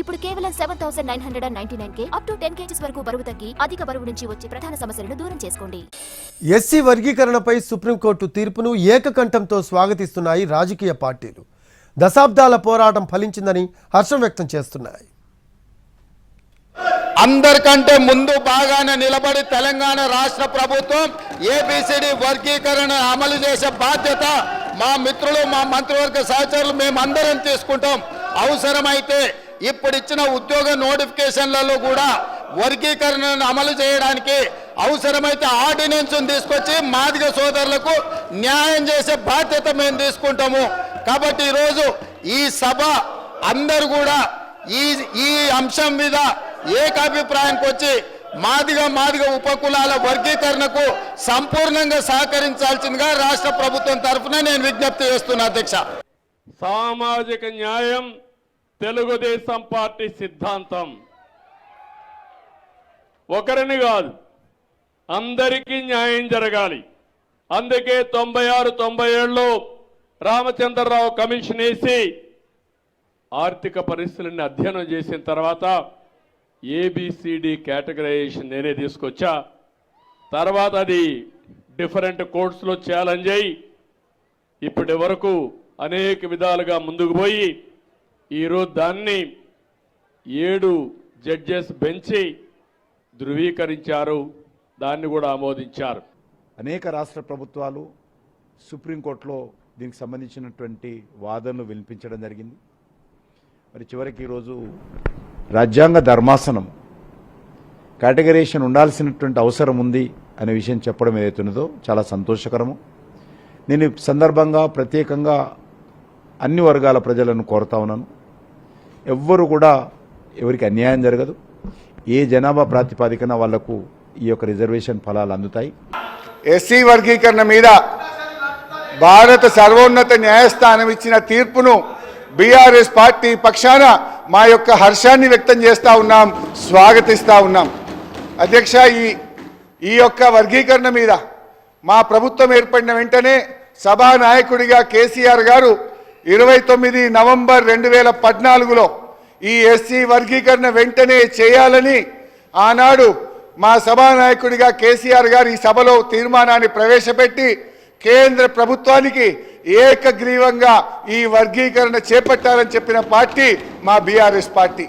ఇప్పుడు కేవలం seven thousand nine hundred and ninety nine K up to ten kgs వరకు బరువు తగ్గి అధిక బరువు నుంచి వచ్చే ప్రధాన సమస్యలను దూరం చేసుకోండి. ఎస్సీ వర్గీకరణపై సుప్రీంకోర్టు తీర్పును ఏకకంఠంతో స్వాగతిస్తున్నాయి రాజకీయ పార్టీలు. దశాబ్దాల పోరాటం ఫలించిందని హర్షం వ్యక్తం చేస్తున్నాయి. అందరికంటే ముందు బాగానే నిలబడి తెలంగాణ రాష్ట్ర ప్రభుత్వం ఏబిసిడి వర్గీకరణ అమలు చేసే బాధ్యత మా మిత్రులు మా మంత్రివర్గ సహచరులు మేమందరం తీసుకుంటాం. అవసరమైతే ఇప్పుడు ఇచ్చిన ఉద్యోగ నోటిఫికేషన్లలో కూడా వర్గీకరణను అమలు చేయడానికి అవసరమైతే ఆర్డినెన్స్ తీసుకొచ్చి మాదిగ సోదరులకు న్యాయం చేసే బాధ్యత మేము తీసుకుంటాము. కాబట్టి ఈరోజు ఈ సభ అందరు కూడా ఈ ఈ అంశం మీద ఏకాభిప్రాయానికి వచ్చి మాదిగ మాదిగ ఉపకులాల వర్గీకరణకు సంపూర్ణంగా సహకరించాల్సిందిగా రాష్ట్ర ప్రభుత్వం తరఫున నేను విజ్ఞప్తి చేస్తున్నా అధ్యక్ష. సామాజిక న్యాయం తెలుగుదేశం పార్టీ సిద్ధాంతం. ఒకరిని కాదు అందరికీ న్యాయం జరగాలి. అందుకే తొంభై ఆరు తొంభై ఏడులో రామచంద్రరావు కమిషన్ వేసి ఆర్థిక పరిస్థితులని అధ్యయనం చేసిన తర్వాత ఏబిసిడి కేటగరైజేషన్ నేనే తీసుకొచ్చా. తర్వాత అది డిఫరెంట్ కోర్ట్స్లో ఛాలెంజ్ అయ్యి ఇప్పటి వరకు అనేక విధాలుగా ముందుకు పోయి ఈరోజు దాన్ని ఏడు జడ్జెస్ బెంచి ధృవీకరించారు దాన్ని కూడా ఆమోదించారు. అనేక రాష్ట్ర ప్రభుత్వాలు సుప్రీంకోర్టులో దీనికి సంబంధించినటువంటి వాదనలు వినిపించడం జరిగింది. మరి చివరికి ఈరోజు రాజ్యాంగ ధర్మాసనం కేటగరేషన్ ఉండాల్సినటువంటి అవసరం ఉంది అనే విషయం చెప్పడం ఏదైతున్నదో చాలా సంతోషకరము. నేను సందర్భంగా ప్రత్యేకంగా అన్ని వర్గాల ప్రజలను కోరుతా ఉన్నాను. ఎవ్వరు కూడా ఎవరికి అన్యాయం జరగదు. ఏ జనాభా ప్రాతిపాదికన వాళ్ళకు ఈ యొక్క రిజర్వేషన్ ఫలాలు అందుతాయి. ఎస్సీ వర్గీకరణ మీద భారత సర్వోన్నత న్యాయస్థానం ఇచ్చిన తీర్పును బీఆర్ఎస్ పార్టీ పక్షాన మా యొక్క హర్షాన్ని వ్యక్తం చేస్తా ఉన్నాం స్వాగతిస్తా ఉన్నాం. అధ్యక్ష ఈ ఈ యొక్క వర్గీకరణ మీద మా ప్రభుత్వం ఏర్పడిన వెంటనే సభా నాయకుడిగా కేసీఆర్ గారు ఇరవై తొమ్మిది నవంబర్ రెండు వేల పద్నాలుగులో ఈ ఎస్సీ వర్గీకరణ వెంటనే చేయాలని ఆనాడు మా సభానాయకుడిగా కేసీఆర్ గారు ఈ సభలో తీర్మానాన్ని ప్రవేశపెట్టి కేంద్ర ప్రభుత్వానికి ఏకగ్రీవంగా ఈ వర్గీకరణ చేపట్టాలని చెప్పిన పార్టీ మా బీఆర్ఎస్ పార్టీ.